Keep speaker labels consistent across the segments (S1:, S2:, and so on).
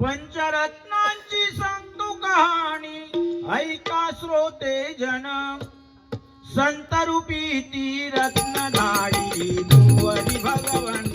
S1: पंचरत्नांची सांगतो कहाणी. ऐका श्रोते जन. संतरूपी ती रत्नधारी भगवन.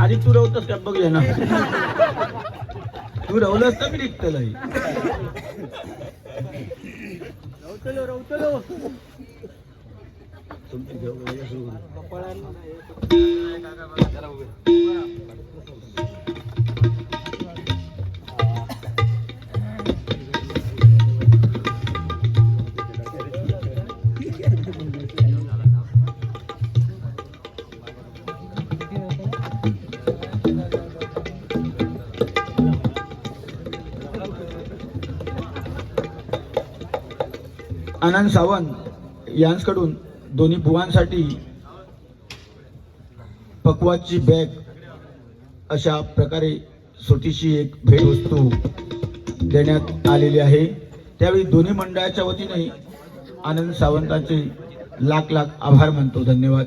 S1: आधी तू रवतस का? बघ ना. तू रवलंस तर मी निघतलं आनंद सावंत यांकडून दोन्ही बुवांसाठी पक्वाची बॅग अशा प्रकारे छोटीशी एक भेटवस्तू देण्यात आलेली आहे. त्यावेळी दोन्ही मंडळाच्या वतीने आनंद सावंतांचे लाख लाख आभार मानतो. धन्यवाद.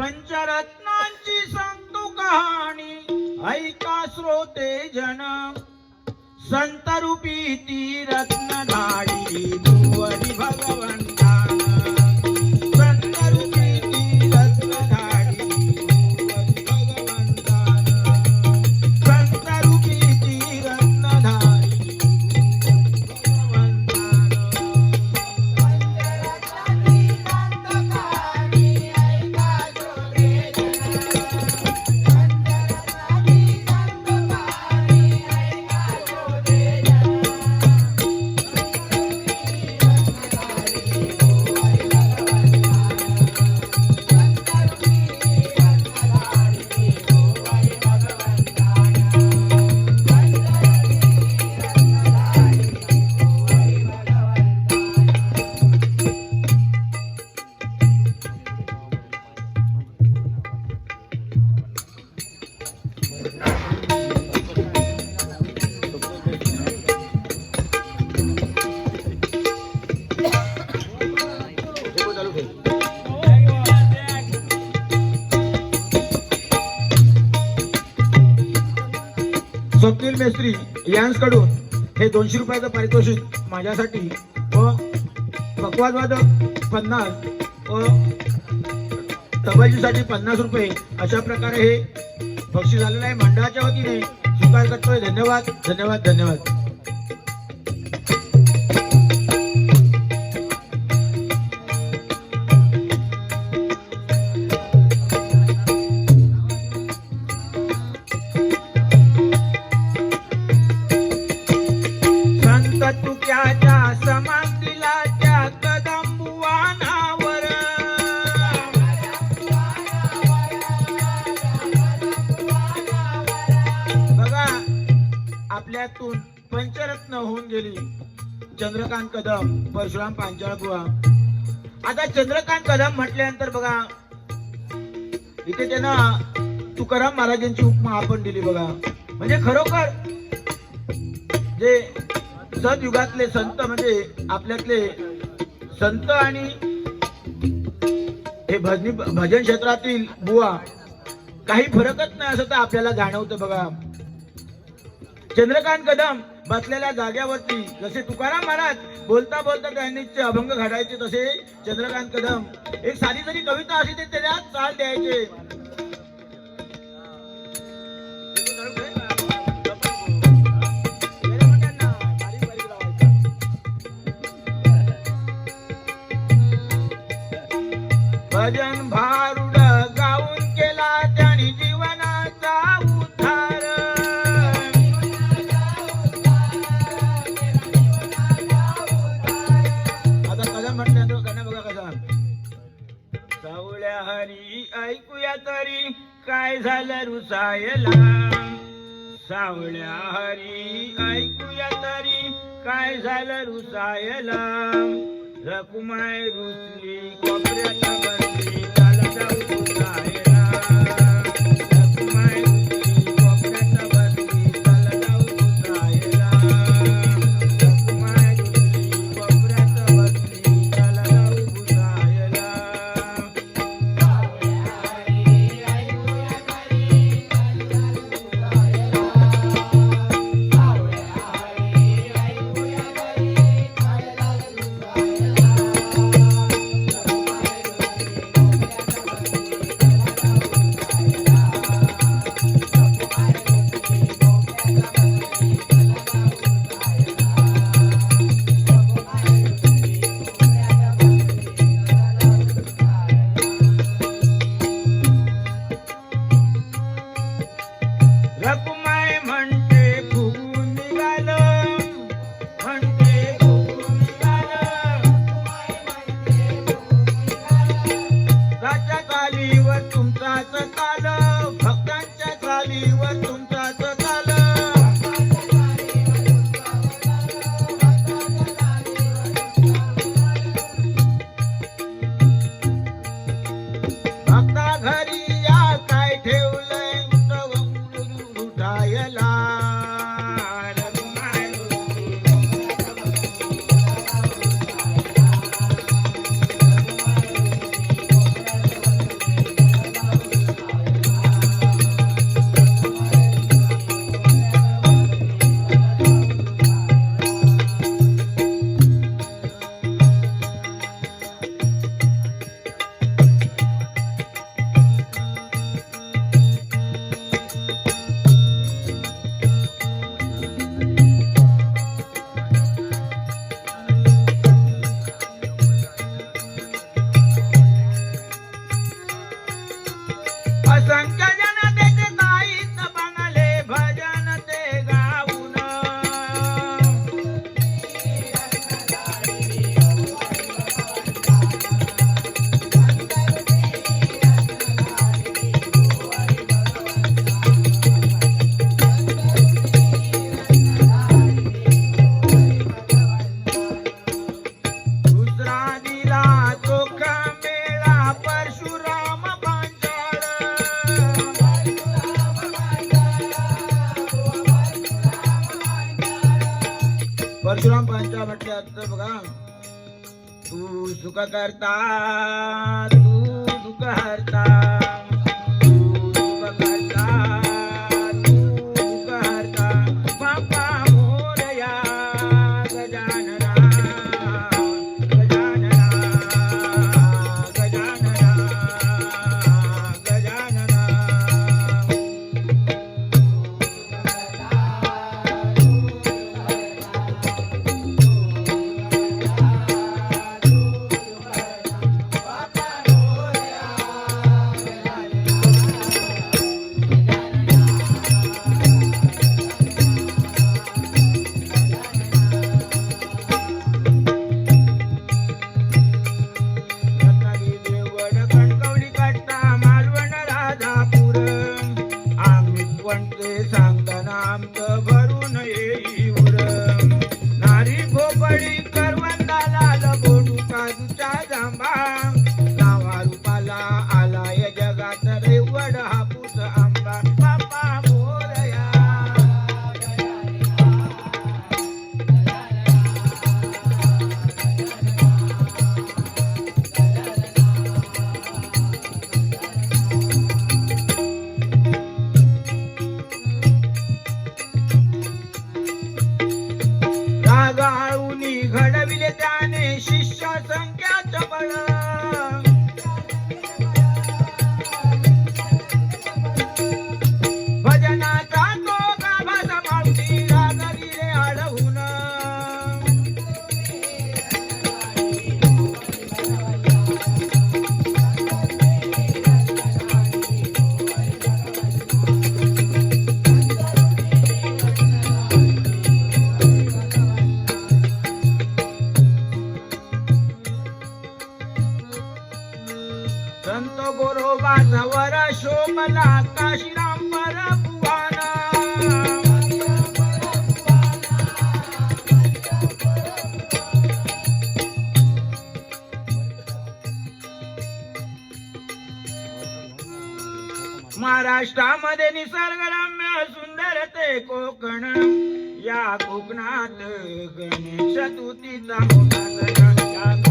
S1: पंचरत्नांची सांगतो कहाणी. ऐका श्रोते जन. संतरूपी ती रत्नधारी भगवंता. दोनशे रुपयाचं पारितोषिक माझ्यासाठी व पक्वादवादक पन्नास व तबाजीसाठी पन्नास रुपये अशा प्रकारे हे बक्षीस झालेलं आहे. मंडळाच्या वतीने स्वीकार करतोय. धन्यवाद. धन्यवाद. धन्यवाद. परशुराम पांचाळगुहा. आता चंद्रकांत कदम म्हटल्यानंतर बघा इथे त्यांना तुकाराम महाराजांची उपमा आपण दिली बघा. म्हणजे खरोखर जे सदयुगातले संत म्हणजे आपल्यातले संत आणि हे भजनी भजन क्षेत्रातील बुवा काही फरकच नाही असं तर आपल्याला जाणवतं बघा. चंद्रकांत कदम बसलेल्या जाग्यावरती जसे तुकाराम महाराज बोलता बोलता त्यांनी अभंग घडायचे तसे चंद्रकांत कदम. एक साधी जरी कविता अशी ते त्याला चाल द्यायचे. भजन भा झालं सावळ्या हरी ऐकूया तरी काय झालं रुसायला. रकुमाय रुसली कोपऱ्याचा परशुराम पंचा पांचाळ म्हटल्यानंतर बघा तू सुख करता तू सुख करता हरता. महाराष्ट्रामध्ये निसर्गरम्य सुंदर ते कोकण. या कोकणात गणेश तुतीचा मोठा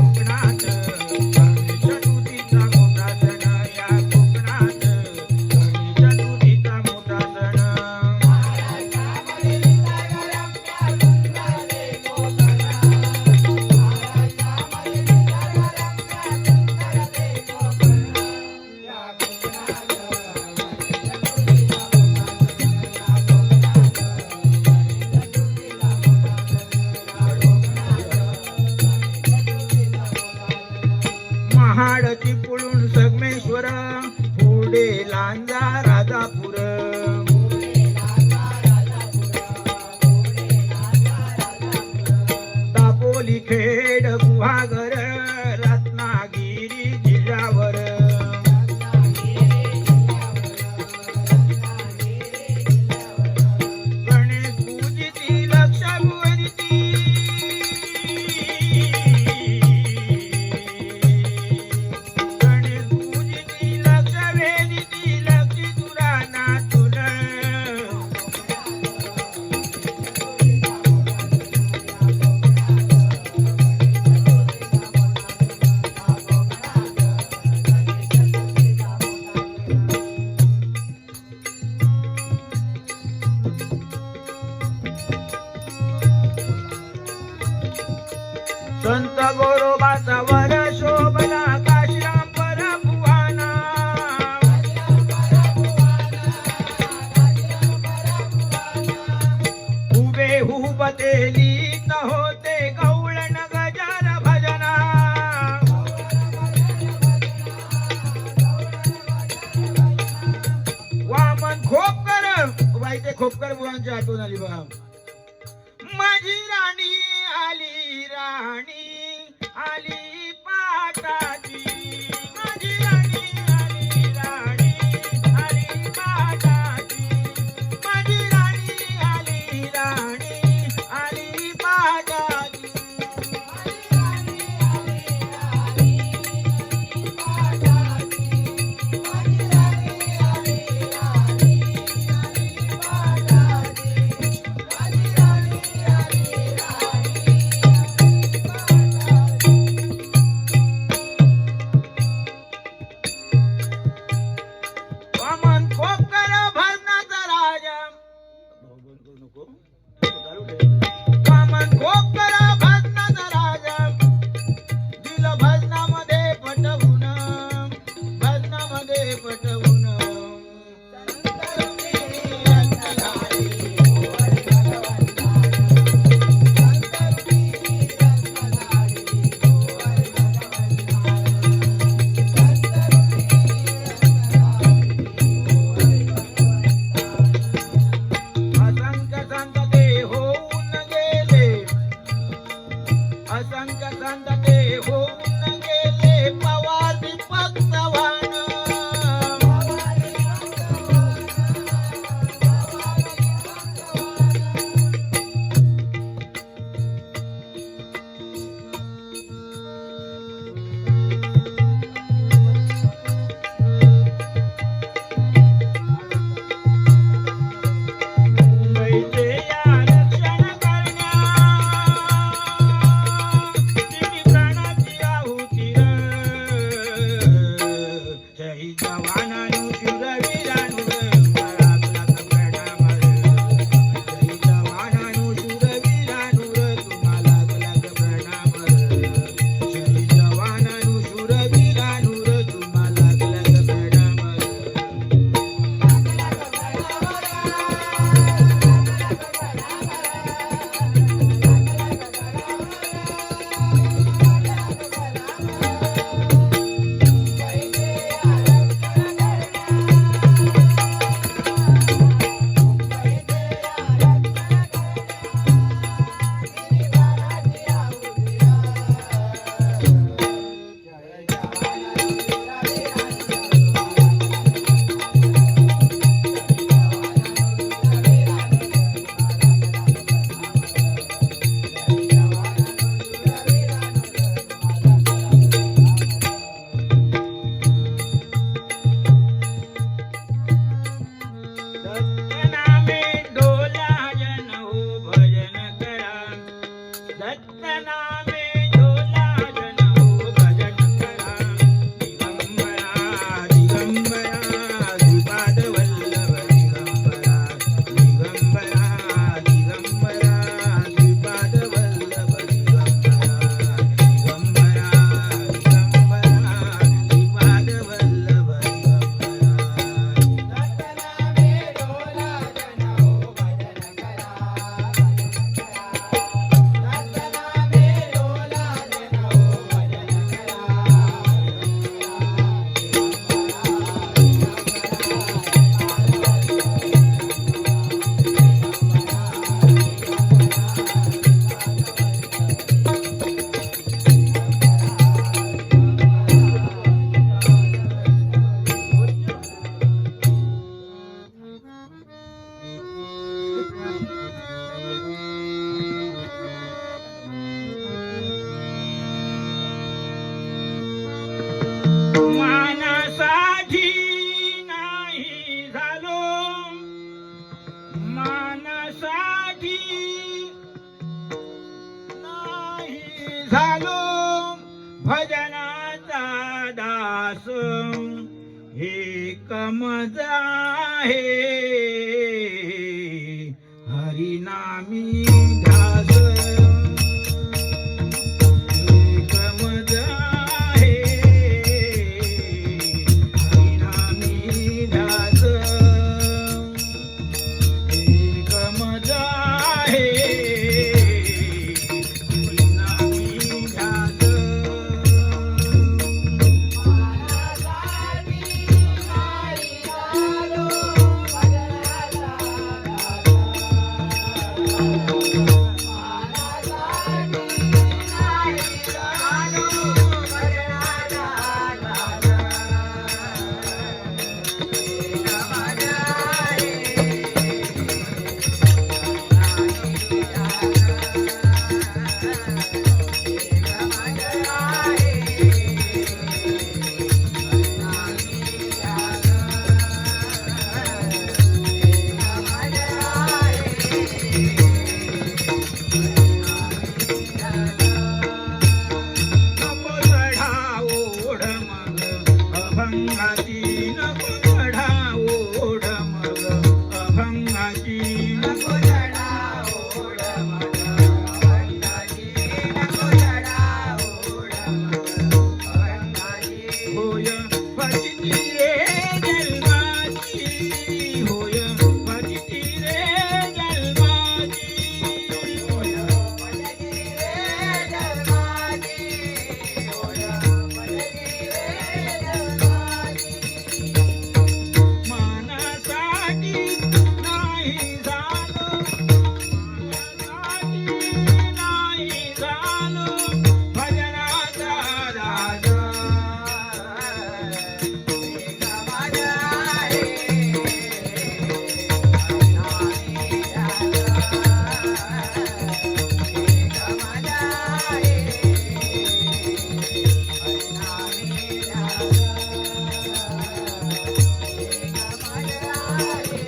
S1: থাকিব साहित्य खोपकर बुवांची आठवण आली बघा. माझी राणी आली राणी आली पाताची Música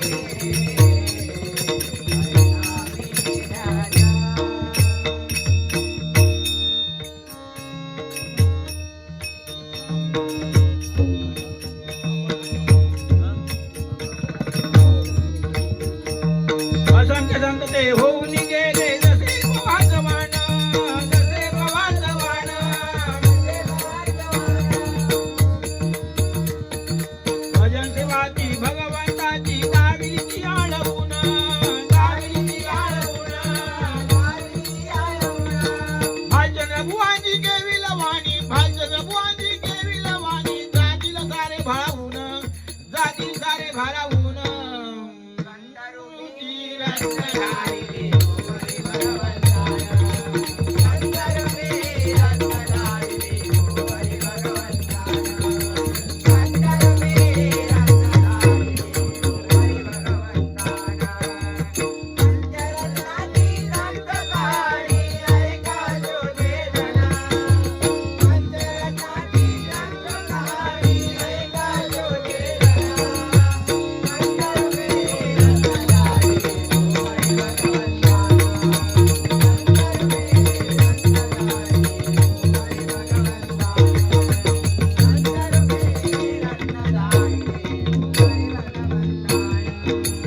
S1: Thank you. Thank you. thank you